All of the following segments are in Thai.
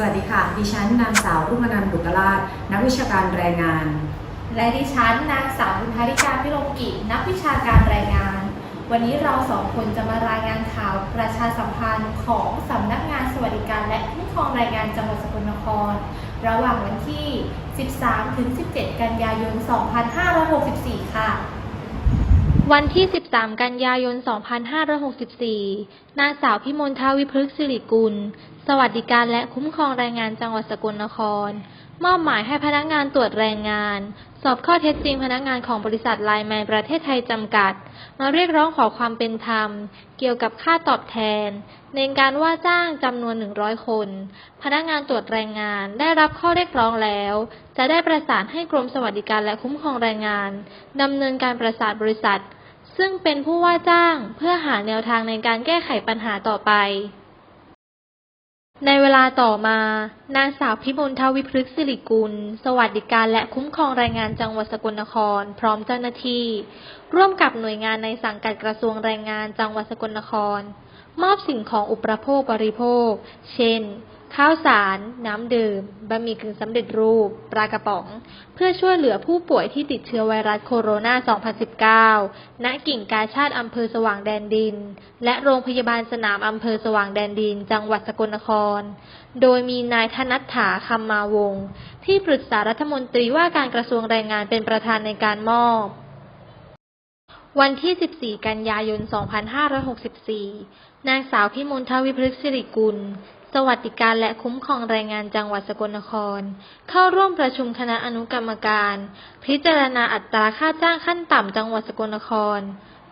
สวัสดีค่ะ ดิฉันนางสาวรุ่งอนันต์บุตรราช นักวิชาการแรงงาน และดิฉันนางสาวบุญธาริกาพิรมกิจนักวิชาการแรงงาน วันนี้เราสองคนจะมารายงานข่าวประชาสัมพันธ์ของสำนักงานสวัสดิการและคุ้มครองแรงงานจังหวัดสกลนคร ระหว่างวันที่ 13-17 กันยายน 2564 ค่ะ วันที่ 13 กันยายน 2564 นางสาวพิมลทาวิพฤกษ์สิริกุล สวัสดิการและคุ้มครองแรงงานจังหวัดสกลนคร มอบหมายให้พนักงานตรวจแรงงาน สอบข้อเท็จจริงพนักงานของบริษัทไลน์แมนประเทศไทยจำกัด มาเรียกร้องขอความเป็นธรรม เกี่ยวกับค่าตอบแทน ในการว่าจ้างจำนวน 100 คน พนักงานตรวจแรงงานได้รับข้อเรียกร้องแล้ว จะได้ประสานให้กรมสวัสดิการและคุ้มครองแรงงานดำเนินการประสานบริษัท ซึ่งเป็นผู้ว่าจ้างเพื่อหาแนวทางในการแก้ไขปัญหาต่อไป ในเวลาต่อมา นางสาวพิมลทวิพฤกษ์สิริกุล สวัสดิการและคุ้มครองแรงงานจังหวัดสกลนคร พร้อมเจ้าหน้าที่ ร่วมกับหน่วยงานในสังกัดกระทรวงแรงงานจังหวัดสกลนคร มอบสิ่งของอุปโภคบริโภค เช่น ข้าวสาร น้ำดื่ม บะหมี่กึ่งสำเร็จรูป ปลากระป๋อง เพื่อช่วยเหลือผู้ป่วยที่ติดเชื้อไวรัสโคโรนา 2019 ณ กิ่งกาชาติอำเภอสว่างแดนดิน และโรงพยาบาลสนามอำเภอสว่างแดนดิน จังหวัดสกลนคร โดยมีนายธนัฐถาคำมาวง ที่ปรึกษารัฐมนตรีว่าการกระทรวงแรงงานเป็นประธานในการมอบวันที่ 14 กันยายน 2564 นางสาวพิมลทวิพฤกษ์สิริกุล สวัสดิการและคุ้มครองแรงงานจังหวัดสกลนคร เข้าร่วมประชุมคณะอนุกรรมการ พิจารณาอัตราค่าจ้างขั้นต่ำจังหวัดสกลนคร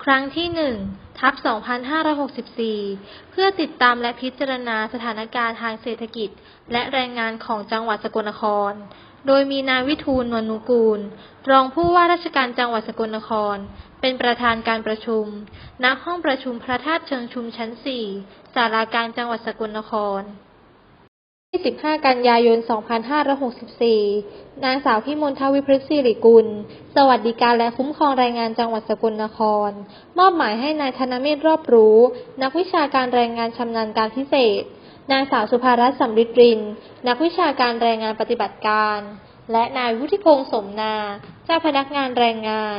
ครั้งที่ 1 ทับ 2564 เพื่อติดตามและพิจารณาสถานการณ์ทางเศรษฐกิจ และแรงงานของจังหวัดสกลนคร โดยมีนายวิทูลนวลนุกูล รองผู้ว่าราชการจังหวัดสกลนคร เป็นประธานการประชุม ณ ห้องประชุมพระธาตุเชิงชุมชั้น 4 ศาลากลางจังหวัดสกลนคร 25 กันยายน 2564 นางสาวพิมลทวิพฤกษ์สิริกุล สวัสดิการและคุ้มครองแรงงานจังหวัดสกลนคร มอบหมายให้นายธนเมธรอบรู้ นักวิชาการแรงงานชำนาญการพิเศษ นางสาวสุภารัตน์สำริดริน นักวิชาการแรงงานปฏิบัติการ และนายวุฒิพงษ์สมนา เจ้าพนักงานแรงงาน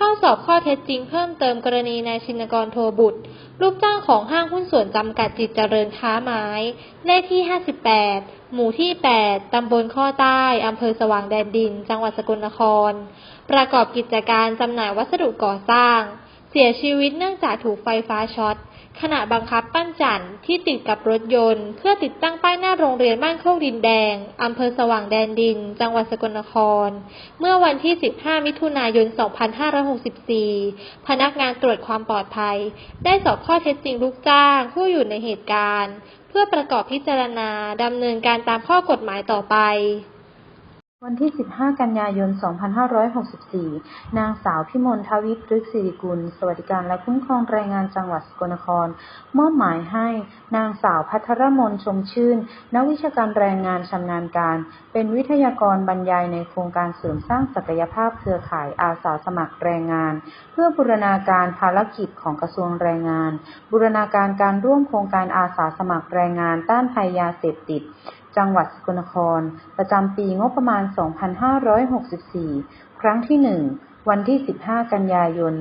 เข้าสอบข้อเท็จจริงเพิ่มเติมกรณีนายชินกรโทบุตร ลูกจ้างของห้างหุ้นส่วนจำกัดจิตเจริญค้าไม้ เลขที่ 58 หมู่ที่ 8 ตำบลข้อใต้ อำเภอสว่างแดนดิน จังหวัดสกลนคร ประกอบกิจการจำหน่ายวัสดุก่อสร้าง เสียชีวิตเนื่องจากถูกไฟฟ้าช็อต ขณะบังคับปั้นจันทร์ที่ติดกับรถยนต์ เพื่อติดตั้งป้ายหน้าโรงเรียนบ้านโคกดินแดง อำเภอสว่างแดนดิน จังหวัดสกลนคร เมื่อวันที่ 15 มิถุนายน 2564 พนักงานตรวจความปลอดภัย ได้สอบข้อเท็จจริงลูกจ้าง ผู้อยู่ในเหตุการณ์ เพื่อประกอบพิจารณาดำเนินการตามข้อกฎหมายต่อไป วันที่ 15 กันยายน 2564 นางสาวพิมลทวิพฤกษ์สิริกุล สวัสดิการและคุ้มครองแรงงานจังหวัดสกลนคร มอบหมายให้ นางสาวพัทรมนชมชื่น นักวิชาการแรงงานชำนาญการ เป็นวิทยากรบรรยายในโครงการเสริมสร้างศักยภาพเครือข่ายอาสาสมัครแรงงาน เพื่อบูรณาการภารกิจของกระทรวงแรงงาน บูรณาการการร่วมโครงการอาสาสมัครแรงงานต้านภัยยาเสพติด จังหวัดสกลนคร ประจำปีงบประมาณ 2564 ครั้งที่ 1 วันที่ 15 กันยายน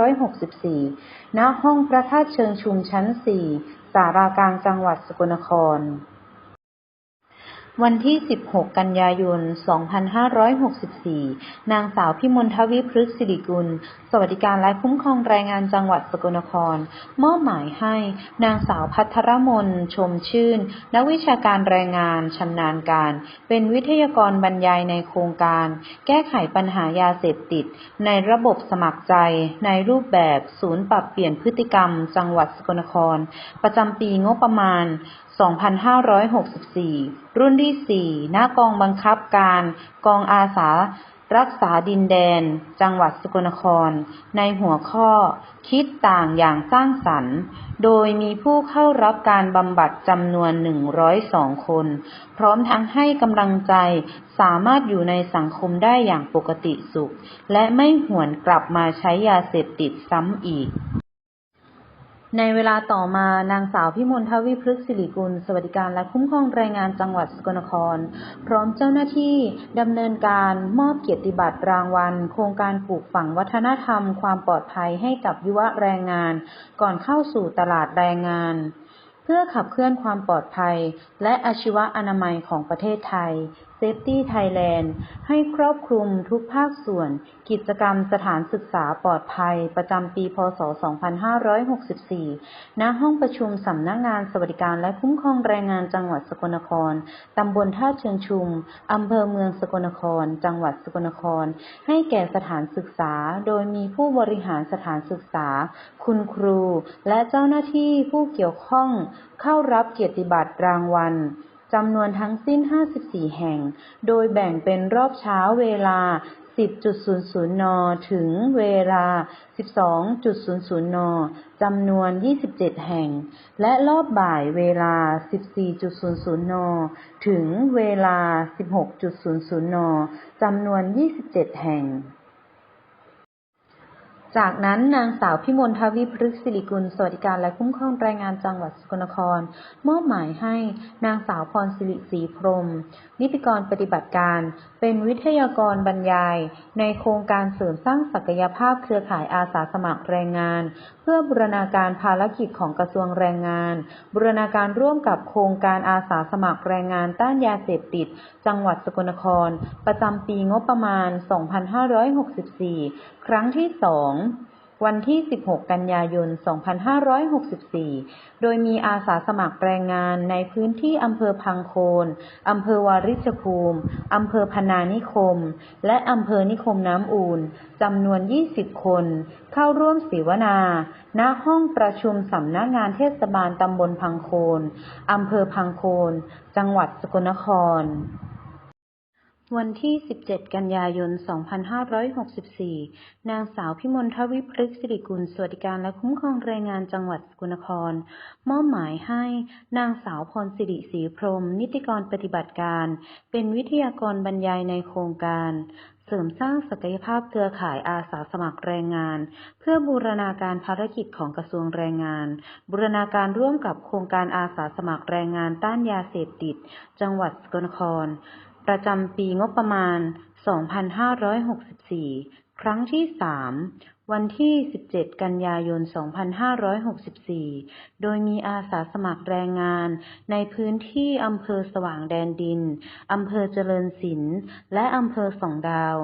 2564 ณ ห้องพระธาตุเชิงชุมชั้น 4 สารากลางจังหวัดสกลนคร วันที่ 16 กันยายน 2564 นางสาวพิมลทวิพฤกษิริกุล สวัสดิการและคุ้มครองแรงงานจังหวัดสกลนคร มอบหมายให้นางสาวพัทรมน ชมชื่น นักวิชาการแรงงานชำนาญการ เป็นวิทยากรบรรยายในโครงการ แก้ไขปัญหายาเสพติด ในระบบสมัครใจ ในรูปแบบศูนย์ปรับเปลี่ยนพฤติกรรม จังหวัดสกลนคร ประจำปีงบประมาณ 2564 รุ่นที่ 4 หน้ากองบังคับการกองอาสา รักษาดินแดน จังหวัดสกลนคร ในหัวข้อ คิดต่างอย่างสร้างสรรค์ โดยมีผู้เข้ารับการบำบัดจำนวน 102 คน พร้อมทั้งให้กำลังใจสามารถอยู่ในสังคมได้อย่างปกติสุข และไม่หวนกลับมาใช้ยาเสพติดซ้ำอีก ในเวลาต่อมานางสาวพิมลทวิพฤกษิริกุล สวัสดิการและคุ้มครองแรงงานจังหวัดสกลนคร พร้อมเจ้าหน้าที่ดำเนินการมอบเกียรติบัตรรางวัล โครงการปลูกฝังวัฒนธรรม ความปลอดภัยให้กับยุวแรงงาน ก่อนเข้าสู่ตลาดแรงงาน เพื่อขับเคลื่อนความปลอดภัย และอาชีวะอนามัยของประเทศไทย Safety Thailand ให้ครอบคลุมทุกภาคส่วน กิจกรรมสถานศึกษาปลอดภัย ประจำปี พศ 2564 ณ ห้องประชุมสำนักงานสวัสดิการและคุ้มครองแรงงานจังหวัดสกลนคร ตำบลท่าเชิงชุม อำเภอเมืองสกลนคร จังหวัดสกลนคร ให้แก่สถานศึกษา โดยมีผู้บริหารสถานศึกษา คุณครู และเจ้าหน้าที่ผู้เกี่ยวข้องเข้ารับเกียรติบัตรรางวัล จำนวนทั้งสิ้น 54 แห่ง โดยแบ่งเป็นรอบเช้าเวลา 10.00 น ถึงเวลา 12.00 น จำนวน 27 แห่ง และรอบบ่ายเวลา 14.00 น ถึงเวลา 16.00 น จำนวน 27 แห่ง จากนั้นนางสาวพิมลทวิพฤกษิริกุลสวัสดิการและคุ้มครองแรงงานจังหวัดสกลนคร มอบหมายให้นางสาวพรสิริศรีพรม นิติกรปฏิบัติการ เป็นวิทยากรบรรยาย ในโครงการเสริมสร้างศักยภาพเครือข่ายอาสาสมัครแรงงาน เพื่อบูรณาการภารกิจของกระทรวงแรงงานบูรณาการร่วมกับโครงการอาสาสมัครแรงงานต้านยาเสพติด จังหวัดสกลนคร ประจำปีงบประมาณ 2564 ครั้งที่2 วันที่ 16 กันยายน 2564 โดยมีอาสาสมัครแรงงานในพื้นที่อำเภอพังโคน อำเภอวาริชภูมิ อำเภอพนานิคม และอำเภอนิคมน้ำอูนจำนวน 20 คน เข้าร่วมเสวนาณห้องประชุมสำนักงานเทศบาลตำบลพังโคน อำเภอพังโคน จังหวัดสกลนคร วันที่ 17 กันยายน 2564 นางสาวพิมลทวิพฤกษ์สิริกุล สวัสดิการและคุ้มครองแรงงานจังหวัดสกลนคร มอบหมายให้นางสาวพรสิริศรีพรหมนิติกรปฏิบัติการ เป็นวิทยากรบรรยายในโครงการเสริมสร้างศักยภาพเครือข่ายอาสาสมัครแรงงาน เพื่อบูรณาการภารกิจของกระทรวงแรงงาน บูรณาการร่วมกับโครงการอาสาสมัครแรงงานต้านยาเสพติด จังหวัดสกลนคร ประจำปีงบประมาณ 2564 ครั้งที่ 3 วันที่ 17 กันยายน 2564 โดยมีอาสาสมัครแรงงานในพื้นที่อำเภอสว่างแดนดิน อำเภอเจริญศิลป์ และอำเภอสองดาว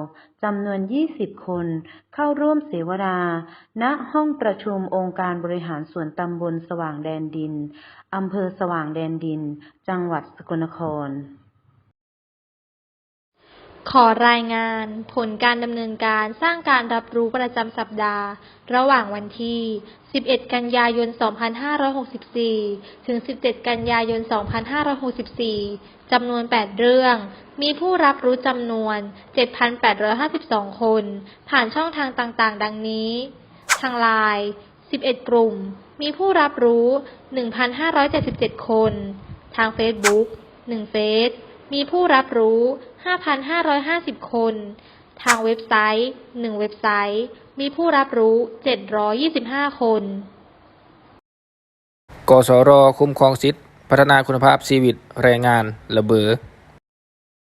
จำนวน 20 คนเข้าร่วมเสวนา ณ ห้องประชุมองค์การบริหารส่วนตำบลสว่างแดนดิน อำเภอสว่างแดนดิน จังหวัดสกลนคร ขอรายงานผลการดำเนินการสร้างการรับรู้ประจำสัปดาห์ ระหว่างวันที่ 11 กันยายน 2564 ถึง 17 กันยายน 2564 จำนวน 8 เรื่อง มีผู้รับรู้จำนวน 7,852 คน ผ่านช่องทางต่างๆ ดังนี้ ทางไลน์ 11 กลุ่ม มีผู้รับรู้ 1,577 คน ทางเฟซบุ๊ก1เฟซ มีผู้รับรู้ 5,550 คน ทางเว็บไซต์ 1 เว็บไซต์ มีผู้รับรู้ 725 คน กสร คุ้มครองสิทธิพัฒนาคุณภาพชีวิต แรงงาน ระเบือ